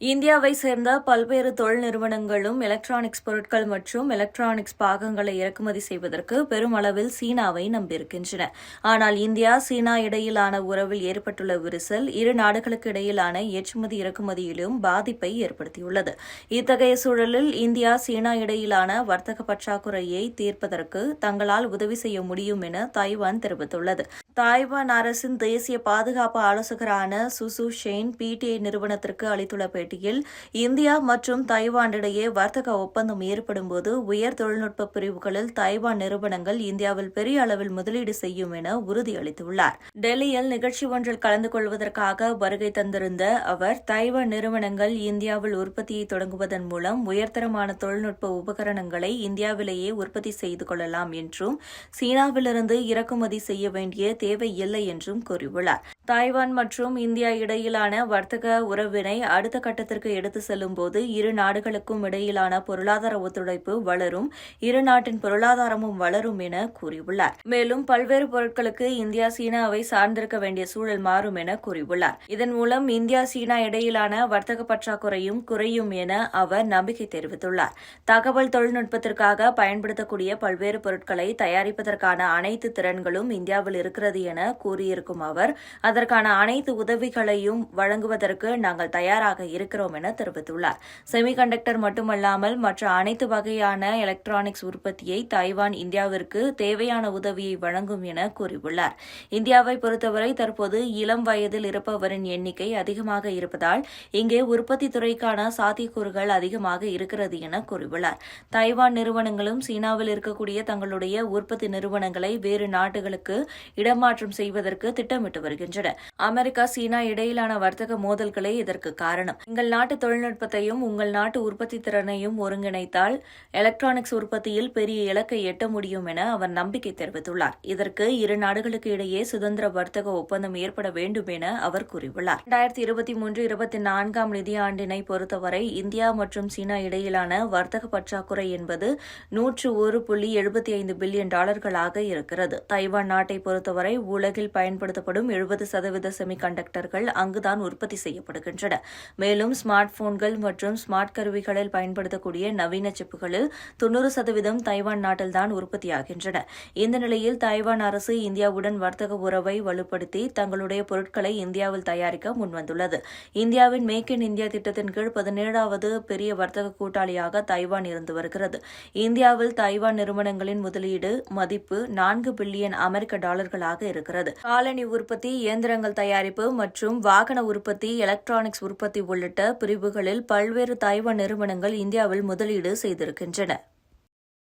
இந்தியாவை சேர்ந்த பல்வேறு தொழில் நிறுவனங்களும் எலக்ட்ரானிக்ஸ் பொருட்கள் மற்றும் எலக்ட்ரானிக்ஸ் பாகங்களை இறக்குமதி செய்வதற்கு பெருமளவில் சீனாவை நம்பியிருக்கின்றன. ஆனால் இந்தியா சீனா இடையிலான உறவில் ஏற்பட்டுள்ள விரிசல் இரு நாடுகளுக்கு இடையிலான ஏற்றுமதி இறக்குமதியிலும் பாதிப்பை ஏற்படுத்தியுள்ளது. இத்தகைய சூழலில் இந்தியா சீனா இடையிலான வர்த்தக பற்றாக்குறையை தீர்ப்பதற்கு தங்களால் உதவி செய்ய முடியும் என தைவான் தெரிவித்துள்ளது. தாய்வான் அரசின் தேசிய பாதுகாப்பு ஆலோசகரான சுசு ஷெயின் பிடிஐ நிறுவனத்திற்கு அளித்துள்ள பேட்டியில் இந்தியா மற்றும் தைவான் இடையே வர்த்தக ஒப்பந்தம் ஏற்படும்போது உயர் தொழில்நுட்ப பிரிவுகளில் தைவான் நிறுவனங்கள் இந்தியாவில் பெரிய அளவில் முதலீடு செய்யும் என உறுதியளித்துள்ளார். டெல்லியில் நிகழ்ச்சி ஒன்றில் கலந்து கொள்வதற்காக வருகை தந்திருந்த அவர் தைவான் நிறுவனங்கள் இந்தியாவில் உற்பத்தியை தொடங்குவதன் மூலம் உயர்தரமான தொழில்நுட்ப உபகரணங்களை இந்தியாவிலேயே உற்பத்தி செய்து கொள்ளலாம் என்றும் சீனாவிலிருந்து இறக்குமதி செய்ய வேண்டிய தேவையில்லை என்றும் கூறியுள்ளார். தாய்வான் மற்றும் இந்தியா இடையிலான வர்த்தக உறவினை அடுத்த கட்டத்திற்கு எடுத்து செல்லும் போது இரு நாடுகளுக்கும் இடையிலான பொருளாதார ஒத்துழைப்பு வளரும் இரு நாட்டின் பொருளாதாரமும் வளரும் என கூறியுள்ளார். மேலும் பல்வேறு பொருட்களுக்கு இந்தியா சீனாவை சார்ந்திருக்க வேண்டிய சூழல் மாறும் என கூறியுள்ளார். இதன் மூலம் இந்தியா சீனா இடையிலான வர்த்தக பற்றாக்குறையும் குறையும் என அவர் நம்பிக்கை தெரிவித்துள்ளார். தகவல் தொழில்நுட்பத்திற்காக பயன்படுத்தக்கூடிய பல்வேறு பொருட்களை தயாரிப்பதற்கான அனைத்து திறன்களும் இந்தியாவில் இருக்கிறது என கூறியிருக்கும் அவர் அதற்கான அனைத்து உதவிகளையும் வழங்குவதற்கு நாங்கள் தயாராக இருக்கிறோம் என தெரிவித்துள்ளார். செமிகண்டக்டர் மட்டுமல்லாமல் மற்ற அனைத்து வகையான எலக்ட்ரானிக்ஸ் உற்பத்தியை தைவான் இந்தியாவிற்கு தேவையான உதவியை வழங்கும் என கூறியுள்ளார். இந்தியாவை பொறுத்தவரை தற்போது இளம் வயதில் இருப்பவரின் எண்ணிக்கை அதிகமாக இருப்பதால் இங்கே உற்பத்தி துறைக்கான சாத்தியக்கூறுகள் அதிகமாக இருக்கிறது என கூறியுள்ளார். தைவான் நிறுவனங்களும் சீனாவில் இருக்கக்கூடிய தங்களுடைய உற்பத்தி நிறுவனங்களை வேறு நாடுகளுக்கு இடம் இடமாற்றம் செய்வதற்கு திட்டமிட்டு வருகின்றன. அமெரிக்கா சீனா இடையிலான வர்த்தக மோதல்களே இதற்கு காரணம். எங்கள் நாட்டு தொழில்நுட்பத்தையும் உங்கள் நாட்டு உற்பத்தி திறனையும் ஒருங்கிணைத்தால் எலக்ட்ரானிக்ஸ் உற்பத்தியில் பெரிய இலக்கை எட்ட முடியும் என அவர் நம்பிக்கை தெரிவித்துள்ளார். இதற்கு இரு நாடுகளுக்கு இடையே சுதந்திர வர்த்தக ஒப்பந்தம் ஏற்பட வேண்டும் என அவர் கூறியுள்ளார். இரண்டாயிரத்தி இருபத்தி மூன்று இருபத்தி நான்காம் நிதியாண்டினை பொறுத்தவரை இந்தியா மற்றும் சீனா இடையிலான வர்த்தக பற்றாக்குறை என்பது நூற்று ஒரு புள்ளி எழுபத்தி ஐந்து பில்லியன் டாலர்களாக இருக்கிறது. தைவான் நாட்டை பொறுத்தவரை உலகில் பயன்படுத்தப்படும் எழுபது சதவீத செமிகண்டக்டர்கள் அங்குதான் உற்பத்தி செய்யப்படுகின்றன. மேலும் ஸ்மார்ட் போன்கள் மற்றும் ஸ்மார்ட் கருவிகளில் பயன்படுத்தக்கூடிய நவீன சிப்புகளில் தொன்னூறு சதவீதம் தைவான் நாட்டில்தான் உற்பத்தியாகின்றன. இந்த நிலையில் தைவான் அரசு இந்தியாவுடன் வர்த்தக உறவை வலுப்படுத்தி தங்களுடைய பொருட்களை இந்தியாவில் தயாரிக்க முன்வந்துள்ளது. இந்தியாவின் மேக் இன் இந்தியா திட்டத்தின் கீழ் பதினேழாவது பெரிய வர்த்தக கூட்டாளியாக தைவான் இருந்து வருகிறது. இந்தியாவில் தைவான் நிறுவனங்களின் முதலீடு மதிப்பு நான்கு பில்லியன் அமெரிக்க டாலர்களாக இருக்கிறது. காலனி உற்பத்தி இயந்திரங்கள் தயாரிப்பு மற்றும் வாகன உற்பத்தி எலக்ட்ரானிக்ஸ் உற்பத்தி உள்ளிட்ட பிரிவுகளில் பல்வேறு தைவான் நிறுவனங்கள் இந்தியாவில் முதலீடு செய்திருக்கின்றன.